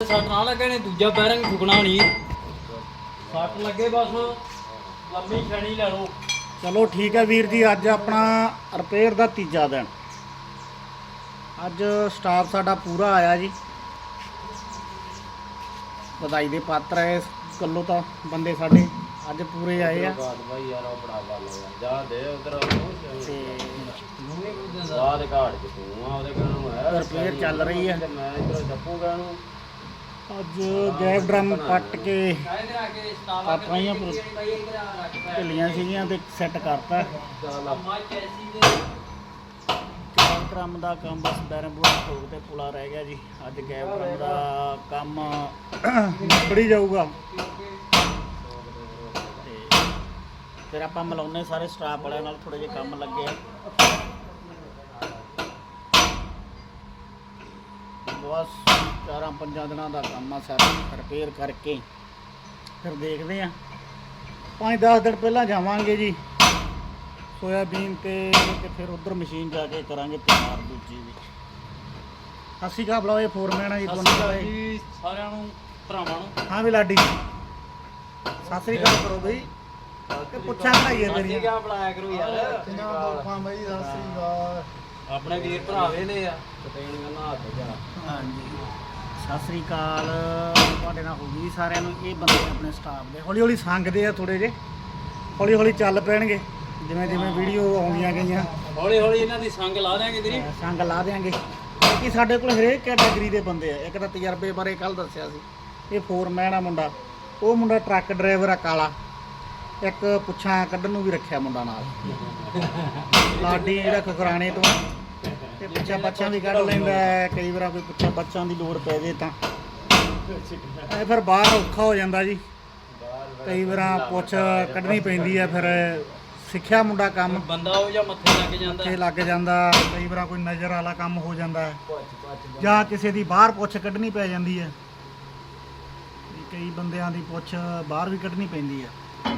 ਸੱਟ ਨਾ ਲੱਗੇ ਨੇ ਦੂਜਾ ਬੈਰਿੰਗ ਠੁਕਣਾ ਨਹੀਂ ਸੱਟ ਲੱਗੇ ਬਸ ਲੰਮੀ ਛਣੀ ਲੈ ਲਓ ਚਲੋ ਠੀਕ ਹੈ ਵੀਰ ਜੀ ਅੱਜ ਆਪਣਾ ਰਿਪੇਅਰ ਦਾ ਤੀਜਾ ਦਿਨ। ਅੱਜ ਸਟਾਫ ਸਾਡਾ ਪੂਰਾ ਆਇਆ ਜੀ। ਵਧਾਈ ਦੇ ਪਾਤਰ ਹੈ ਗੱਲੋਂ ਤਾਂ ਬੰਦੇ ਸਾਡੇ ਅੱਜ ਪੂਰੇ ਆਏ ਆ। ਬਾਤ ਬਾਈ ਯਾਰ ਉਹ ਬੜਾ ਗੱਲ ਹੋਇਆ। ਜਾ ਦੇ ਉਧਰ ਤੇ ਬਾਅਦ ਘਾੜ ਚ ਤੂੰ ਆ ਉਹਦੇ ਕਹਿਣ ਨੂੰ ਰਿਪੇਅਰ ਚੱਲ ਰਹੀ ਹੈ ਮੈਂ ਇਧਰ ਜੱਪੂਗਾ ਨੂੰ ਅੱਜ ਗੈਪ ਡਰਮ ਪੱਟ ਕੇ ਇਧਰ ਆ ਢਿੱਲੀਆਂ ਸੀਗੀਆਂ ਤੇ ਸੈੱਟ ਕਰਤਾ। ਗੈਪ ਡਰਮ ਦਾ ਕੰਮ ਬਸ ਬੈਰੰਪੁਰ ਠੋਕ ਤੇ ਪੁਲਾ ਰਹਿ ਗਿਆ ਜੀ। ਅੱਜ ਗੈਪ ਡਰਮ ਦਾ ਕੰਮ ਨਿਬੜੀ ਜਾਊਗਾ। ਤੇ ਫਿਰ ਆਪਾਂ ਮਿਲਾਉਨੇ ਸਾਰੇ ਸਟਾਫ ਵਾਲਿਆਂ ਨਾਲ ਥੋੜੇ ਜਿਹੇ ਕੰਮ ਲੱਗੇ ਆ। ਬਸ। ਚਾਰਾਂ ਪੰਜਾਂ ਦਿਨਾਂ ਦਾ ਕੰਮ ਆ ਸਾਰਾ ਰਿਪੇਅਰ ਕਰਕੇ ਫਿਰ ਦੇਖਦੇ ਆ। 5-10 ਦਿਨ ਪਹਿਲਾਂ ਜਾਵਾਂਗੇ ਜੀ। ਸੋਇਆਬੀਨ ਤੇ ਤੇ ਫਿਰ ਉਧਰ ਮਸ਼ੀਨ ਜਾ ਕੇ ਕਰਾਂਗੇ ਤਿਆਰ ਦੂਜੀ ਵੀ। ਅਸੀਂ ਕਾ ਬੁਲਾਓ ਫੋਰਮੈਨ ਆ ਜੀ ਤੁਹਾਨੂੰ ਸਸਤਾ ਬੁਲਾਏ। ਜੀ। ਸਾਰਿਆਂ ਨੂੰ ਭਰਾਵਾਂ ਨੂੰ। ਹਾਂ ਵੀ ਲਾਡੀ ਸਤਿ ਸ੍ਰੀ ਅਕਾਲ ਕਰੋ ਬਈ। ਤੇ ਪੁੱਛਾਂ ਭਾਈਏ ਅਸੀਂ ਤੇਰੀਆਂ ਕਿਆ ਬੁਲਾਇਆ ਕਰੋ ਯਾਰ? ਆਪਣੇ ਵੀਰ ਭਰਾਵੇ ਨੇ ਆ। ਕਤੇਣ ਕਹਿੰਦਾ ਹੱਥ ਜਾ। ਹਾਂਜੀ। ਸਤਿ ਸ੍ਰੀ ਅਕਾਲ। ਤੁਹਾਡੇ ਨਾਲ ਹੋ ਗਈ ਸਾਰਿਆਂ ਨੂੰ ਇਹ ਬੰਦੇ ਆਪਣੇ ਸਟਾਫ ਦੇ। ਹੌਲੀ ਹੌਲੀ ਸੰਗਦੇ ਆ ਥੋੜੇ ਜੇ ਹੌਲੀ ਹੌਲੀ ਚੱਲ ਪੈਣਗੇ। ਜਿਵੇਂ ਜਿਵੇਂ ਵੀਡੀਓ ਆਉਂਦੀਆਂ ਗਈਆਂ। ਹੌਲੀ ਹੌਲੀ ਇਹਨਾਂ ਦੀ ਸੰਗ ਲਾ ਤੇਰੀ ਅਹ ਸੰਗ ਲਾ ਦੇਾਂਗੇ ਕਿ ਸਾਡੇ ਕੋਲ ਹਰੇਕ ਕੈਟਾਗਰੀ ਦੇ ਬੰਦੇ ਆ। ਇੱਕ ਤਾਂ ਤਜਰਬੇ ਬਾਰੇ ਕੱਲ ਦੱਸਿਆ ਸੀ। ਇਹ ਫੋਰਮੈਨ ਆ ਮੁੰਡਾ। ਉਹ ਮੁੰਡਾ ਟਰੱਕ ਡਰਾਈਵਰ ਆ ਕਾਲਾ। ਇੱਕ ਪੁੱਛਾਂ ਕੱਢਣ ਨੂੰ ਵੀ ਰੱਖਿਆ ਮੁੰਡਾ ਨਾਲ। ਲਾਡੀ ਜਿਹੜਾ ਖੁਕਰਾਣੇ ਤੋਂ ਤੇ ਪੁੱਛਾਂ ਬੱਚਿਆਂ ਵੀ ਕੱਢ ਲੈਂਦਾ ਹੈ। ਕਈ ਵਾਰ ਕੋਈ ਪੁੱਛਾਂ ਬੱਚਿਆਂ ਦੀ ਲੋੜ ਪੈ ਜੇ ਤਾਂ। ਇਹ ਫਿਰ ਬਾਹਰ ਔਖਾ ਹੋ ਜਾਂਦਾ ਜੀ। ਕਈ ਵਾਰ ਪੁੱਛ ਕੱਢਣੀ ਪੈਂਦੀ ਹੈ ਫਿਰ ਸਿੱਖਿਆ ਮੁੰਡਾ ਕੰਮ ਬੰਦਾ ਉਹ ਜਾਂ ਮੱਥੇ ਲੱਗ ਜਾਂਦਾ। ਤੇ ਲੱਗ ਜਾਂਦਾ ਕਈ ਵਾਰ ਕੋਈ ਨਜ਼ਰ ਵਾਲਾ ਕੰਮ ਹੋ ਜਾਂਦਾ ਹੈ। ਜਾਂ ਕਿਸੇ ਦੀ ਬਾਹਰ ਪੁੱਛ ਕੱਢਣੀ ਪੈ ਜਾਂਦੀ ਹੈ। ਵੀ ਕਈ ਬੰਦਿਆਂ ਦੀ ਪੁੱਛ ਬਾਹਰ ਵੀ ਕੱਢਣੀ ਪੈਂਦੀ ਹੈ।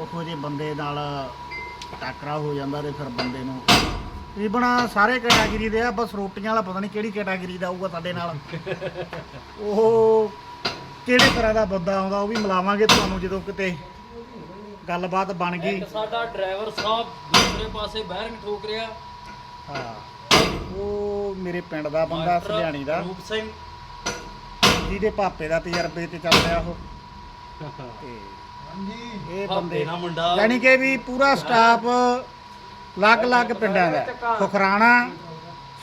ਉਹੋ ਜਿਹੇ ਬੰਦੇ ਨਾਲ ਟੱਕਰਾ ਹੋ ਜਾਂਦਾ ਤੇ ਫਿਰ ਬੰਦੇ ਨੂੰ ਬਣਾ ਸਾਰੇ ਕੈਟਾਗਰੀ ਦੇ ਆ ਬਸ ਰੋਟੀਆਂ ਵਾਲਾ ਪਤਾ ਨਹੀਂ ਕਿਹੜੀ ਕੈਟਾਗਰੀ ਦਾ ਆਊਗਾ ਸਾਡੇ ਨਾਲ। ਉਹ ਕਿਹੜੇ ਤਰ੍ਹਾਂ ਦਾ ਬੰਦਾ ਆਉਂਦਾ ਉਹ ਵੀ ਮਿਲਾਵਾਂਗੇ ਤੁਹਾਨੂੰ ਜਦੋਂ ਕਿਤੇ ਗੱਲਬਾਤ ਬਣ ਗਈ। ਇੱਕ ਸਾਡਾ ਡਰਾਈਵਰ ਸਾਹਿਬ ਦੂਸਰੇ ਪਾਸੇ ਬੈਰਿੰਗ ਠੋਕ ਰਿਹਾ। ਹਾਂ ਉਹ ਮੇਰੇ ਪਿੰਡ ਦਾ ਬੰਦਾ ਮਾਸਟਰ ਸਲਿਆਣੀ ਦਾ। ਰੂਪ ਸਿੰਘ। ਜਿਹਦੇ ਪਾਪੇ ਦਾ ਤਜਰਬੇ ਤੇ ਚੱਲ ਰਿਹਾ ਉਹ। ਤੇ ਇਹ ਭਾਪੇ ਬੰਦੇ ਦਾ ਮੁੰਡਾ। ਯਾਨੀ ਕਿ ਵੀ ਪੂਰਾ ਸਟਾਫ ਅਲੱਗ-ਅਲੱਗ ਪਿੰਡਾਂ ਦਾ। ਖੁਖਰਾਣਾ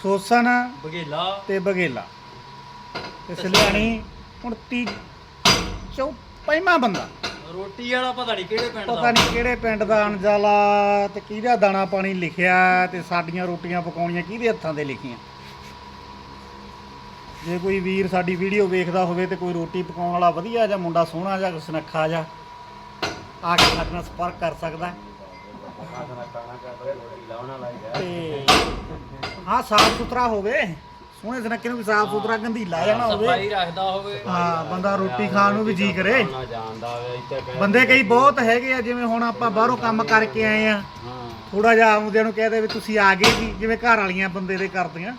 ਸੋਸਨ ਬਗੇਲਾ ਤੇ ਬਗੇਲਾ ਤੇ ਸਲਿਆਣੀ ਹੁਣ ਤੀ ਚੌ ਪੰਜਵਾਂ ਬੰਦਾ। ਰੋਟੀ ਵਾਲਾ ਪਤਾ ਨਹੀਂ ਕਿਹੜੇ ਪਿੰਡ ਪਤਾ ਦਾ ਨਹੀਂ ਕਿਹੜੇ ਪਿੰਡ ਦਾ ਅਣਜਾਲਾ ਤੇ ਕਿਹਦਾ ਦਾਣਾ ਪਾਣੀ ਲਿਖਿਆ ਤੇ ਸਾਡੀਆਂ ਰੋਟੀਆਂ ਪਕਾਉਣੀਆਂ ਕਿਹਦੇ ਹੱਥਾਂ ਤੇ ਲਿਖੀਆਂ। ਜੇ ਕੋਈ ਵੀਰ ਸਾਡੀ ਵੀਡੀਓ ਵੇਖਦਾ ਹੋਵੇ ਤੇ ਕੋਈ ਰੋਟੀ ਪਕਾਉਣ ਵਾਲਾ ਵਧੀਆ ਜਾਂ ਮੁੰਡਾ ਸੋਹਣਾ ਜਾਂ ਸੁਨੱਖਾ ਜਾਂ ਆ ਕੇ ਸਾਡੇ ਨਾਲ ਸੰਪਰਕ ਕਰ ਸਕਦਾ। ਹੈ। ਤੇ ਹਾਂ ਸਾਫ਼ ਸੁਥਰਾ ਹੋਵੇ। ਸੋਹਣੇ ਸੁਨੱਖੇ ਨੂੰ ਵੀ ਸਾਫ਼ ਸੁਥਰਾ ਗੰਧੀਲਾ ਜਾਣਾ ਹੋਵੇ। ਸਫ਼ਾਈ ਰੱਖਦਾ ਹੋਵੇ। ਹਾਂ ਬੰਦਾ ਰੋਟੀ ਖਾਣ ਨੂੰ ਵੀ ਜੀ ਕਰੇ। ਨਾ ਜਾਣਦਾ ਹੋਵੇ ਇੱਥੇ ਕਹਿ ਬੰਦੇ ਕਈ ਬਹੁਤ ਹੈਗੇ ਆ ਜਿਵੇਂ ਹੁਣ ਆਪਾਂ ਬਾਹਰੋਂ ਕੰਮ ਕਰਕੇ ਆਏ ਆ। ਹਾਂ। ਥੋੜਾ ਜਿਹਾ ਆਉਂਦਿਆਂ ਨੂੰ ਕਹਦੇ ਵੀ ਤੁਸੀਂ ਆ ਗਏ ਜੀ ਜਿਵੇਂ ਘਰ ਵਾਲੀਆਂ ਬੰਦੇ ਦੇ ਕਰਦੀਆਂ।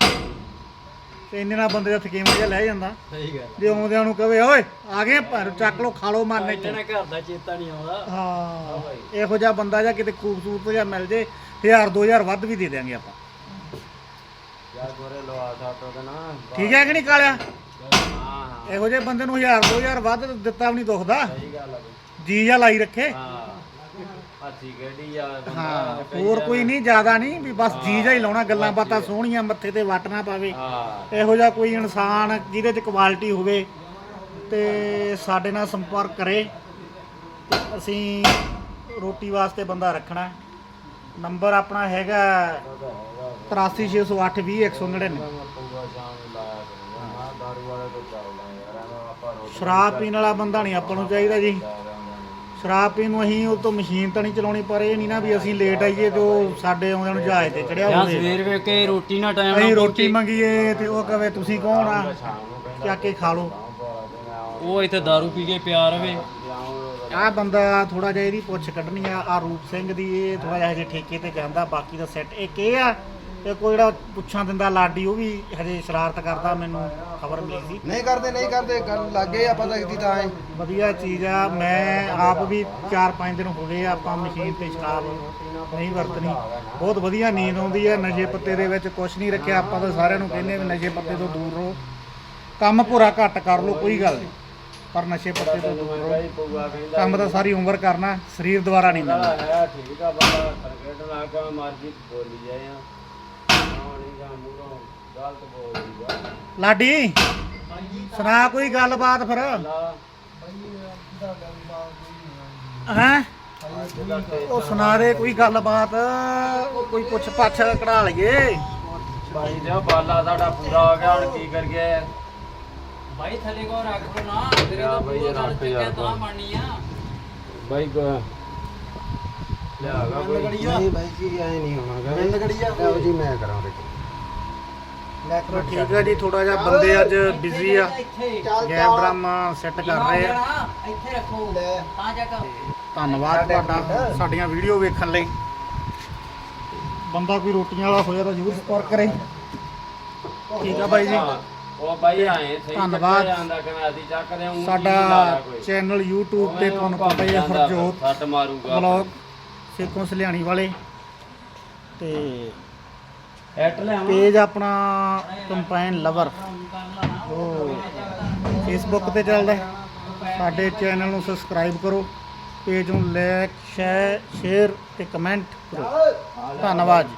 ਤੇ ਇੰਨੇ ਨਾਲ ਬੰਦੇ ਦਾ ਥਕੇਵਾਂ ਜਿਹਾ ਲੈ ਜਾਂਦਾ। ਸਹੀ ਗੱਲ ਜੇ ਆਉਂਦਿਆਂ ਨੂੰ ਕਹੇ ਓਏ ਆ ਗਏ ਪਰ ਚੱਕ ਲੋ ਖਾ ਲੋ ਮਾਰਨੇ ਇਹਨਾਂ ਘਰ ਦਾ ਚੇਤਾ ਨਹੀਂ ਆਉਂਦਾ। ਹਾਂ ਇਹੋ ਜਿਹਾ ਬੰਦਾ ਜਾਂ ਕਿਤੇ ਖੂਬਸੂਰਤ ਜਿਹਾ ਮਿਲ ਜੇ 1000 2000 ਵੱਧ ਵੀ ਦੇ ਦਿਆਂਗੇ ਆਪਾਂ। ਯਾਰ ਗੋਰੇ ਲਵਾ ਸਾਟੋ ਦੇ ਨਾ। ਠੀਕ ਹੈ ਕਿ ਨਹੀਂ ਕਾਲਿਆ? ਹਾਂ ਹਾਂ। ਇਹੋ ਜਿਹੇ ਬੰਦੇ ਨੂੰ 1000 2000 ਵੱਧ ਦਿੱਤਾ ਵੀ ਨਹੀਂ ਦੁਖਦਾ। ਸਹੀ ਗੱਲ ਆ ਬਈ। ਜੀ ਜਾਂ ਲਾਈ ਰੱਖੇ। ਹਾਂ। ਹਾਥੀ ਗੱਡੀ ਆ ਬੰਦਾ ਹਾਂ ਕਈ ਹੋਰ ਕੋਈ ਨਹੀਂ ਜ਼ਿਆਦਾ ਨਹੀਂ ਵੀ ਬਸ ਜੀ ਜਾਂ ਹੀ ਲਾਉਣਾ ਗੱਲਾਂ ਬਾਤਾਂ ਸੋਹਣੀਆਂ ਮੱਥੇ ਤੇ ਵੱਟ ਨਾ ਪਾਵੇ। ਹਾਂ। ਇਹੋ ਜਿਹਾ ਕੋਈ ਇਨਸਾਨ ਜਿਹਦੇ 'ਚ ਕੁਆਲਿਟੀ ਹੋਵੇ ਤੇ ਸਾਡੇ ਨਾਲ ਸੰਪਰਕ ਕਰੇ। ਤੇ ਅਸੀਂ ਰੋਟੀ ਵਾਸਤੇ ਬੰਦਾ ਰੱਖਣਾ। ਨੰਬਰ ਆਪਣਾ ਹੈਗਾ 8360820199 ਪਊਗਾ ਸ਼ਾਮ ਨੂੰ ਲਾਇਆ ਕਰੂੰਗਾ। ਮੈਂ ਦਾਰੂ ਵਾਲੇ ਤੋਂ ਚੱਲਦਾ ਯਾਰ ਐਵੇਂ ਆਪਾਂ ਰੋਟੀ ਸ਼ਰਾਬ ਪੀਣ ਵਾਲਾ ਬੰਦਾ ਨਹੀਂ ਆਪਾਂ ਨੂੰ ਚਾਹੀਦਾ ਜੀ। ਸ਼ਰਾਬ ਪੀਣ ਨੂੰ ਅਸੀਂ ਉਹ ਤੋਂ ਮਸ਼ੀਨ ਤਾਂ ਨਹੀਂ ਚਲਾਉਣੀ ਪਰ ਇਹ ਨਹੀਂ ਨਾ ਵੀ ਅਸੀਂ ਲੇਟ ਆਈਏ ਤੇ ਉਹ ਸਾਡੇ ਆਉਂਦਿਆਂ ਨੂੰ ਜਹਾਜ਼ ਤੇ ਚੜਿਆ ਜਾਂ ਹੋਵੇ। ਸਵੇਰ ਵੇ ਕੇ ਰੋਟੀ ਨਾ ਟਾਈਮ ਅਸੀਂ ਰੋਟੀ ਮੰਗੀਏ ਤੇ ਉਹ ਕਵੇ ਤੁਸੀਂ ਕੌਣ ਆ? ਚੱਕ ਕੇ ਖਾ ਲਓ। ਉਹ ਇੱਥੇ दारू ਪੀ ਕੇ ਪਿਆ ਰਵੇ। ਆ ਬੰਦਾ ਥੋੜਾ ਜਿਹਾ ਇਹਦੀ ਪੁੱਛ ਕੱਢਣੀ ਆ ਆ ਰੂਪ ਸਿੰਘ ਦੀ ਇਹ ਥੋੜਾ ਜਿਹਾ ਹਜੇ ਠੇਕੇ ਤੇ ਜਾਂਦਾ ਬਾਕੀ ਦਾ ਸੈੱਟ ਇੱਕ ਇਹ ਆ ਤੇ ਕੋਈ ਜਿਹੜਾ ਪੁੱਛਾਂ ਦਿੰਦਾ ਲਾਡੀ ਉਹ ਵੀ ਹਜੇ ਸ਼ਰਾਰਤ ਕਰਦਾ ਮੈਨੂੰ ਖਬਰ ਮਿਲੀ ਸੀ। ਨਹੀਂ ਕਰਦੇ ਨਹੀਂ ਕਰਦੇ ਗੱਲ ਲੱਗੇ ਆਪਾਂ ਤਾਂ ਕੀਤੀ ਤਾਂ ਐ ਵਧੀਆ ਚੀਜ਼ ਆ ਮੈਂ ਆਪ ਵੀ 4-5 ਦਿਨ ਹੋ ਗਏ ਆ, ਆਪਾਂ ਮਸ਼ੀਨ ਤੇ ਸ਼ਰਾਬ ਨਹੀਂ ਵਰਤਣੀ। ਬਹੁਤ ਵਧੀਆ ਨੀਂਦ ਆਉਂਦੀ ਹੈ ਨਸ਼ੇ ਪੱਤੇ ਦੇ ਵਿੱਚ ਕੁਝ ਨਹੀਂ ਰੱਖਿਆ ਆਪਾਂ ਤਾਂ ਸਾਰਿਆਂ ਨੂੰ ਕਹਿੰਦੇ ਵੀ ਨਸ਼ੇ ਪੱਤੇ ਤੋਂ ਦੂਰ ਰਹੋ। ਕੰਮ ਪੂਰਾ ਘੱਟ ਕਰ ਲਓ ਕੋਈ ਗੱਲ ਨਹੀਂ ਪਰ ਨਸ਼ੇ ਪੱਤੇ ਤੋਂ ਦੂਰ ਰਹੋ। ਕੰਮ ਤਾਂ ਸਾਰੀ ਉਮਰ ਕਰਨਾ ਸਰੀਰ ਦੁਆਰਾ ਨਹੀਂ ਮਿਲਦਾ ਠੀਕ ਆ ਬਾਬਾ ਕ੍ਰਿਕਟ ਨਾਲ ਕਾ ਮਰਜ਼ੀ ਬੋਲੀ ਜਾਏ ਆ ਨਹੀਂ ਜਾਂ ਮੂਰੋਂ ਗਲਤ ਬੋਲੀ ਜਾ ਲਾਡੀ ਸੁਣਾ ਕੋਈ ਗੱਲਬਾਤ ਫਿਰ? ਹੈਂ? ਉਹ ਸੁਣਾ ਦੇ ਕੋਈ ਗੱਲਬਾਤ ਉਹ ਕੋਈ ਪੁੱਛ ਪੱਛ ਕਢਾ ਲਈਏ। ਭਾਈ ਦੇ ਬਾਲਾ ਸਾਡਾ ਪੂਰਾ ਹੋ ਗਿਆ ਹੁਣ ਕੀ ਕਰੀਏ? ਬਾਈ ਥੱਲੇ ਕੋ ਰੱਖ ਲੋ ਨਾ ਤੇਰੇ ਤੋਂ ਬਾਈ ਪੂਰਾ ਯਾਰ ਚੱਕਿਆ ਤਾਂ ਬਣਨੀ ਆ? ਭਾਈ ਕੋ ਲਿਆਗਾ ਕੋਈ? ਨਹੀਂ ਭਾਈ ਜੀ ਐ ਨਹੀਂ ਹੋਣਾ ਗਾ। ਜੀ ਮੈਂ ਕਰਾਂ ਚਲੋ ਠੀਕ ਹੈ ਜੀ ਥੋੜਾ ਜਿਹਾ ਬੰਦੇ ਅੱਜ ਬਿਜ਼ੀ ਆ। ਡਰਮ ਸੈੱਟ ਕਰ ਰਹੇ ਆ। ਇੱਥੇ ਰੱਖੋ ਲੈ। ਤਾਂ ਜਾ ਕੇ ਧੰਨਵਾਦ ਤੁਹਾਡਾ ਸਾਡੀਆਂ ਵੀਡੀਓ ਵੇਖਣ ਲਈ। ਬੰਦਾ ਕੋਈ ਰੋਟੀਆਂ ਵਾਲਾ ਹੋਇਆ ਤਾਂ ਜ਼ਰੂਰ ਸਪੋਰਟ ਕਰੇ। ਠੀਕ ਆ ਬਾਈ ਜੀ। ਉਹ ਭਾਈ ਆਏ ਸਹੀ ਧੰਨਵਾਦ। ਸਾਡਾ ਚੈਨਲ YouTube ਤੇ ਤੁਹਾਨੂੰ ਪਤਾ ਹੀ ਹੈ ਹਰਜੋਤ ਸੱਟ ਮਾਰੂਗਾ ਬਲੌਗ ਸੇਖੋਂ ਸਲਿਆਣੀ ਵਾਲੇ। ਤੇ ਪੇਜ ਆਪਣਾ ਕੰਪਾਈਨ ਲਵਰ। ਉਹ ਫੇਸਬੁੱਕ ਤੇ ਚੱਲਦਾ ਸਾਡੇ ਚੈਨਲ ਨੂੰ ਸਬਸਕ੍ਰਾਈਬ ਕਰੋ। ਪੇਜ ਨੂੰ ਲਾਈਕ ਸ਼ੇਅਰ ਤੇ ਕਮੈਂਟ ਕਰੋ। ਧੰਨਵਾਦ ਜੀ।